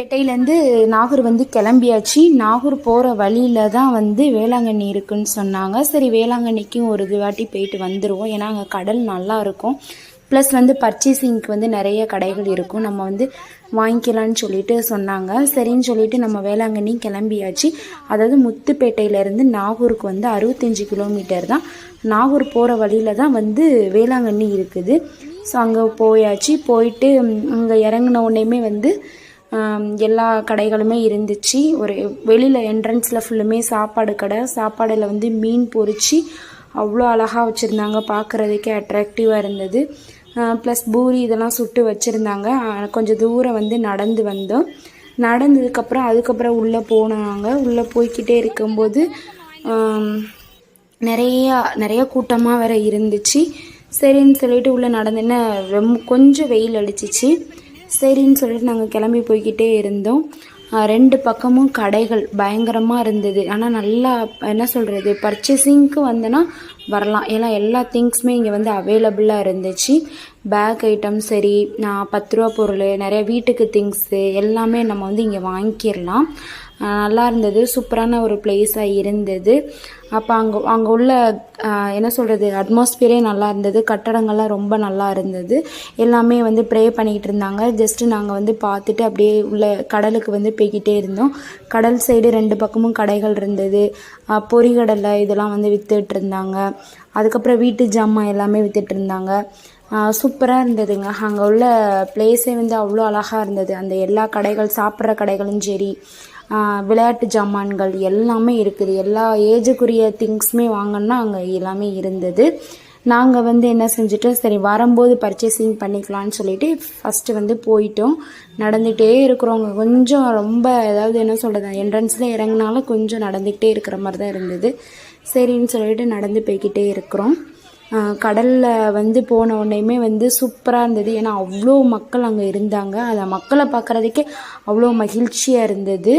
பேட்டையிலேருந்து நாகூர் வந்து கிளம்பியாச்சு. நாகூர் போகிற வழியில் தான் வந்து வேளாங்கண்ணி இருக்குன்னு சொன்னாங்க. சரி வேளாங்கண்ணிக்கும் ஒரு இது வாட்டி போயிட்டு வந்துடுவோம் ஏன்னா அங்கே கடல் நல்லா இருக்கும். ப்ளஸ் வந்து பர்ச்சேசிங்க்கு வந்து நிறைய கடைகள் இருக்கும். நம்ம வந்து வாங்கிக்கலான்னு சொல்லிட்டு சொன்னாங்க. சரின்னு சொல்லிட்டு நம்ம வேளாங்கண்ணி கிளம்பியாச்சு. அதாவது முத்துப்பேட்டையிலேருந்து நாகூருக்கு வந்து அறுபத்தஞ்சு கிலோமீட்டர் தான். நாகூர் போகிற வழியில் தான் வந்து வேளாங்கண்ணி இருக்குது. ஸோ அங்கே போயாச்சு. போயிட்டு அங்கே இறங்கின உடனேயுமே வந்து எல்லா கடைகளுமே இருந்துச்சு. ஒரு வெளியில் என்ட்ரன்ஸில் ஃபுல்லுமே சாப்பாடு கடை. சாப்பாடில் வந்து மீன் பொறிச்சு அவ்வளோ அழகாக வச்சுருந்தாங்க. பார்க்குறதுக்கே அட்ராக்டிவாக இருந்தது. ப்ளஸ் பூரி இதெல்லாம் சுட்டு வச்சுருந்தாங்க. கொஞ்சம் தூரம் வந்து நடந்து வந்தோம். நடந்ததுக்கப்புறம் அதுக்கப்புறம் உள்ளே போனாங்க. உள்ளே போய்கிட்டே இருக்கும்போது நிறையா நிறைய கூட்டமாக வேறு இருந்துச்சு. சரின்னு சொல்லிட்டு உள்ளே நடந்தேன்னா ரொம்ப கொஞ்சம் வெயில் அடிச்சிச்சு. சரின்னு சொல்லிட்டு நாங்கள் கிளம்பி போய்கிட்டே இருந்தோம். ரெண்டு பக்கமும் கடைகள் பயங்கரமாக இருந்தது. ஆனால் நல்லா என்ன சொல்கிறது பர்ச்சேசிங்க்கு வந்தேன்னா வரலாம். ஏன்னா எல்லா திங்ஸுமே இங்கே வந்து அவைலபிளாக இருந்துச்சு. பேக் ஐட்டம் சரி நான் பத்து ரூபா பொருள் நிறைய வீட்டுக்கு திங்ஸு எல்லாமே நம்ம வந்து இங்கே வாங்கிடலாம் நல்லா இருந்தது சூப்பரான ஒரு பிளேஸாக இருந்தது. அப்போ அங்கே அங்கே உள்ள என்ன சொல்கிறது அட்மாஸ்பியரே நல்லா இருந்தது கட்டடங்கள்லாம் ரொம்ப நல்லா இருந்தது. எல்லாமே வந்து ப்ரே பண்ணிக்கிட்டு இருந்தாங்க. ஜஸ்ட்டு நாங்கள் வந்து பார்த்துட்டு அப்படியே உள்ள கடலுக்கு வந்து போய்கிட்டே இருந்தோம். கடல் சைடு ரெண்டு பக்கமும் கடைகள் இருந்தது. பொறிகடலை இதெல்லாம் வந்து விற்றுட்டு இருந்தாங்க. அதுக்கப்புறம் வீட்டு ஜாமான் எல்லாமே விற்றுட்டு இருந்தாங்க. சூப்பராக இருந்ததுங்க. அங்கே உள்ள பிளேஸே வந்து அவ்வளோ அழகாக இருந்தது. அந்த எல்லா கடைகள் சாப்பிட்ற கடைகளும் சரி விளையாட்டு ஜாமான்கள் எல்லாமே இருக்குது. எல்லா ஏஜுக்குரிய திங்ஸுமே வாங்கணும்னா அங்கே எல்லாமே இருந்தது. நாங்கள் வந்து என்ன செஞ்சுட்டோம்? சரி வரும்போது பர்ச்சேசிங் பண்ணிக்கலாம்னு சொல்லிட்டு ஃபஸ்ட்டு வந்து போயிட்டோம். நடந்துகிட்டே இருக்கிறவங்க கொஞ்சம் ரொம்ப ஏதாவது என்ன சொல்கிறது என்ட்ரன்ஸில் இறங்குனாலும் கொஞ்சம் நடந்துக்கிட்டே இருக்கிற மாதிரி தான் இருந்தது. சரின்னு சொல்லிட்டு நடந்து போய்கிட்டே இருக்கிறோம். கடலில் வந்து போன உடனேயுமே வந்து சூப்பராக இருந்தது. ஏன்னா அவ்வளோ மக்கள் அங்கே இருந்தாங்க. அந்த மக்களை பார்க்குறதுக்கே அவ்வளோ மகிழ்ச்சியாக இருந்தது.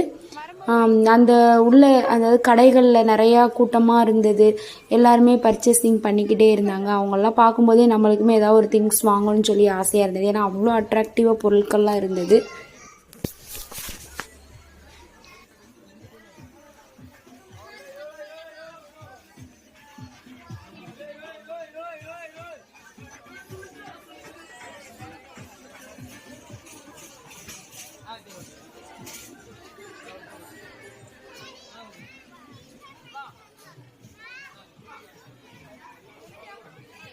அந்த உள்ள அதாவது கடைகளில் நிறையா கூட்டமாக இருந்தது. எல்லாருமே பர்ச்சேசிங் பண்ணிக்கிட்டே இருந்தாங்க. அவங்கெல்லாம் பார்க்கும்போதே நம்மளுக்குமே ஏதாவது ஒரு திங்ஸ் வாங்கணும்னு சொல்லி ஆசையாக இருந்தது. ஏன்னா அவ்வளோ அட்ராக்டிவாக பொருட்கள்லாம் இருந்தது.